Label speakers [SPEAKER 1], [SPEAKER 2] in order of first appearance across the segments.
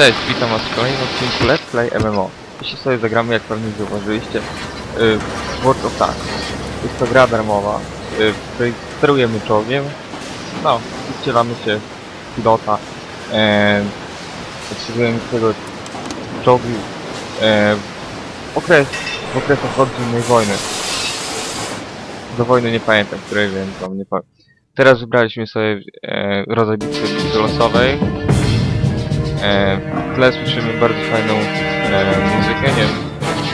[SPEAKER 1] Cześć, witam was w kolejnym odcinku Let's Play MMO. Jeśli sobie zagramy, jak pewnie zauważyliście, y, w World of Tanks. Jest to gra darmowa, y, w której sterujemy czołgiem. No, wcielamy się w pilota. E, Obsługujemy tego czołgu e, w, okres, w okresach od wojny. Do wojny nie pamiętam, której, więc wam nie powiem. Teraz wybraliśmy sobie e, rodzaj bitwy losowej. E, tle słyszymy bardzo fajną e, muzykę, nie wiem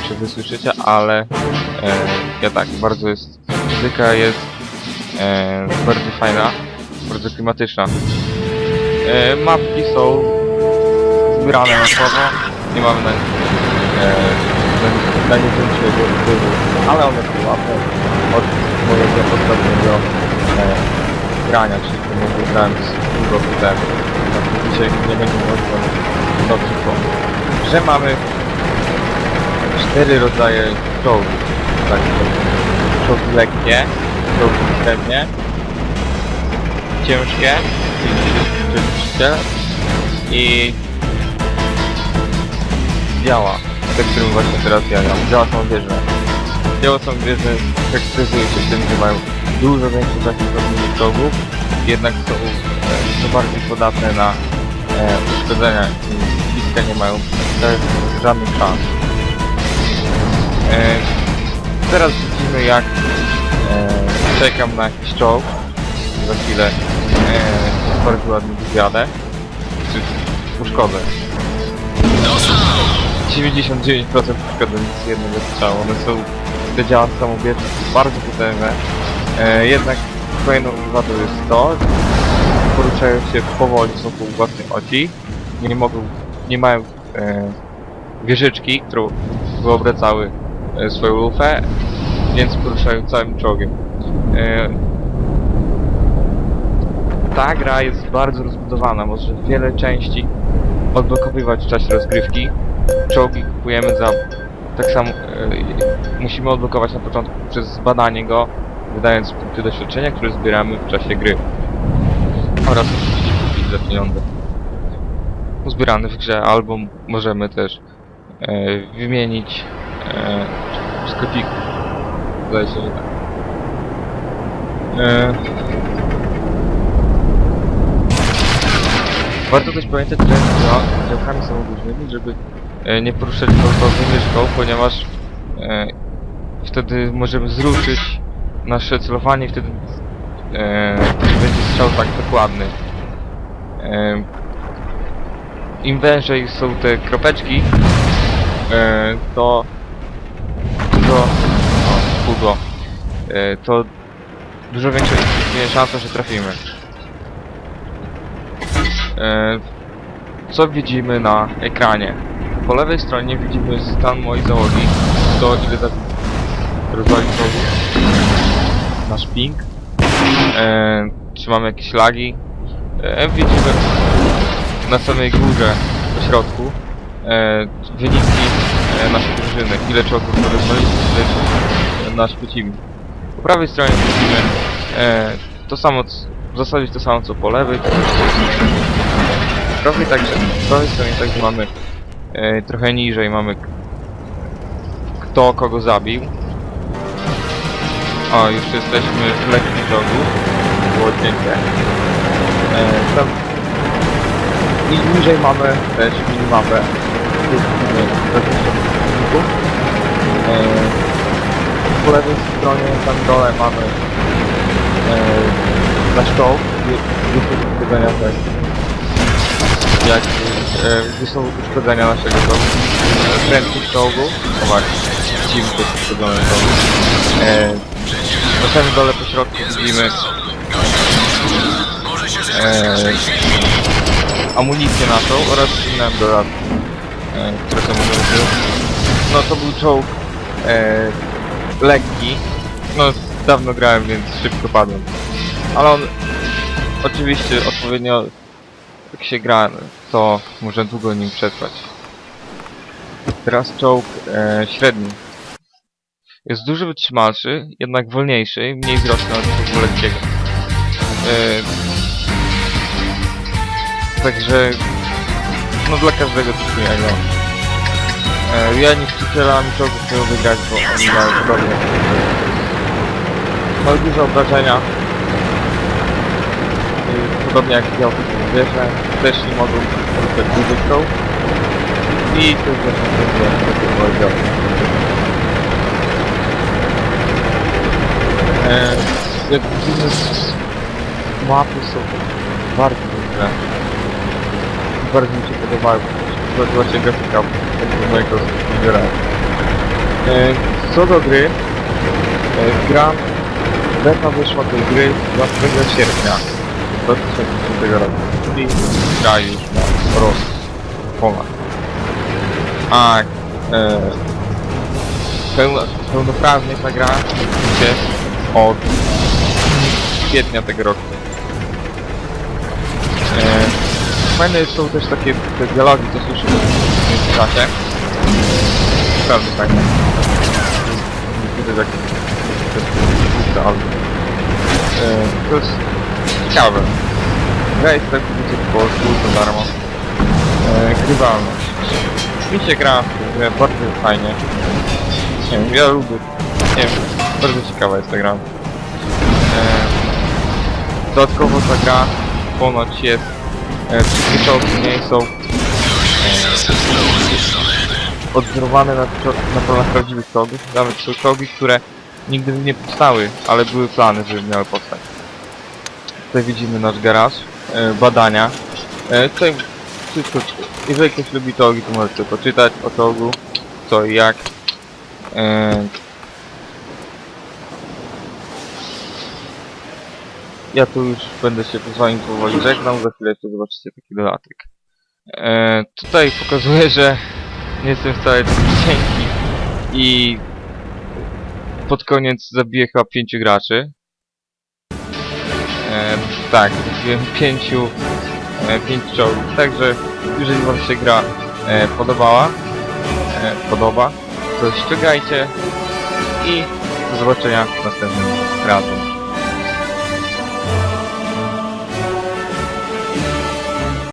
[SPEAKER 1] czy wy słyszycie, ale e, ja tak, bardzo jest, muzyka jest e, bardzo fajna, bardzo klimatyczna. E, mapki są zbierane na słowo, nie mamy na, e, na, na nie wpływu, ale one są ładne od mojego poprzedniego e, grania, czyli to grałem z temu. Także dzisiaj nie będziemy odkładać dobrze. Że mamy cztery rodzaje czołgów. Tak, czołgi lekkie, czołgi średnie, ciężkie, niszczyciel i biała, te, którym właśnie teraz ja gram. Biała są wieże. Biała są wieże charakteryzuje się tym, że mają dużo większe zastosowanie czołgów, jednak są dużo bardziej podatne na e, uszkodzenia i bliska nie mają żadnych szans. E, teraz widzimy jak e, czekam na jakiś czołg. Za chwilę e, bardzo ładnie wywiadę. Czy uszkodzę. 99% uszkodzeń z jednego strzału. One są, te działa samobieżne, bardzo potężne. E, jednak kolejną wadą jest to, poruszają się powoli wokół własnej osi. Nie mogą, nie mają e, wieżyczki, którą wyobracały e, swoją lufę, więc poruszają całym czołgiem. E, ta gra jest bardzo rozbudowana, może wiele części odblokowywać w czasie rozgrywki. Czołgi kupujemy za tak samo e, musimy odblokować na początku przez zbadanie go, wydając punkty doświadczenia, które zbieramy w czasie gry. Oraz kupić za pieniądze uzbierane w grze, albo możemy też e, wymienić e, w sklepiku. Zdaje się, że tak. E, warto też pamiętać, że z działkami samobójczymi, żeby e, nie poruszać gwałtownie myszką, ponieważ e, wtedy możemy zruszyć nasze celowanie i wtedy e, będzie strzał tak dokładny. Im wężej są te kropeczki, e, to to o, pudło, e, to dużo większa jest szansa, że trafimy. E, co widzimy na ekranie? Po lewej stronie widzimy stan mojej załogi, to ile za rozwalił czołgu, nasz ping, czy mamy jakieś lagi. E, widzimy na samej górze, po środku, e, wyniki e, naszej drużyny, ile czołgów rozwaliliśmy, ile nasz przeciwnik. Po prawej stronie widzimy e, to samo, w zasadzie to samo co po lewej. Prawej także, po prawej stronie także mamy e, trochę niżej mamy kto kogo zabił. O, już jesteśmy w lekkim czołgu. Było cienkie. E, tam i niżej mamy też minimapę. E, po lewej stronie tam dole mamy e, nasz czołg, są uszkodzenia też. Jak, e, gdzie są uszkodzenia naszego czołgu, prędkość czołgu, właśnie, widzimy to uszkodzone czołgu. E, na samym dole po środku widzimy e, amunicję naszą oraz inne dodatki, e, które są możliwe. No to był czołg e, lekki. No dawno grałem, więc szybko padłem. Ale on oczywiście odpowiednio jak się gra, to może długo nim przetrwać. Teraz czołg e, średni. Jest dużo wytrzymalszy, jednak wolniejszy, mniej wzrośnie od czołgu lekkiego. E, Także no dla każdego coś miłego. E, ja niszczycielami czołgów chcę wygrać, bo oni mają podobnie. Mają duże obrażenia. Y, Podobnie jak ja zwierzę, też nie mogą ruszać dużych czołg. I to jest właśnie problem, który powiedział. E, jak widzimy, mapy są bardzo Bardzo mi się podobały. Właśnie grafika tego mojego wybiera. E, co do gry, e, gra beta wyszła tej gry 20 sierpnia 2010 roku, czyli gra już ma rok ponad. A e, pełno, pełnoprawnie ta gra się od kwietnia tego roku. Fajne są też takie te dialogi, co słyszymy w międzyczasie. Naprawdę fajne. Ale e, to jest ciekawe. Gra jest tak widzicie po polsku, za darmo. E, grywalność. Mi się gra w grę bardzo fajnie. Nie wiem, ja lubię. Nie wiem, bardzo ciekawa jest ta gra. E, dodatkowo ta gra ponoć jest wszystkie czołgi w niej są e, odwzorowane na, na planach prawdziwych czołgów. Nawet są czołgi, które nigdy nie powstały, ale były plany, żeby miały powstać. Tutaj widzimy nasz garaż, e, badania. E, tutaj wszystko, jeżeli ktoś lubi czołgi, to możecie poczytać o czołgu, co i jak. Ja tu już będę się z wami powoli żegnał, za chwilę jeszcze zobaczycie taki dodatek. E, tutaj pokazuję, że nie jestem wcale taki cienki i pod koniec zabiję chyba pięciu graczy. E, tak, zabiłem pięciu, e, czołgów, także jeżeli wam się gra e, podobała, e, podoba, to ściągajcie i do zobaczenia następnym razem.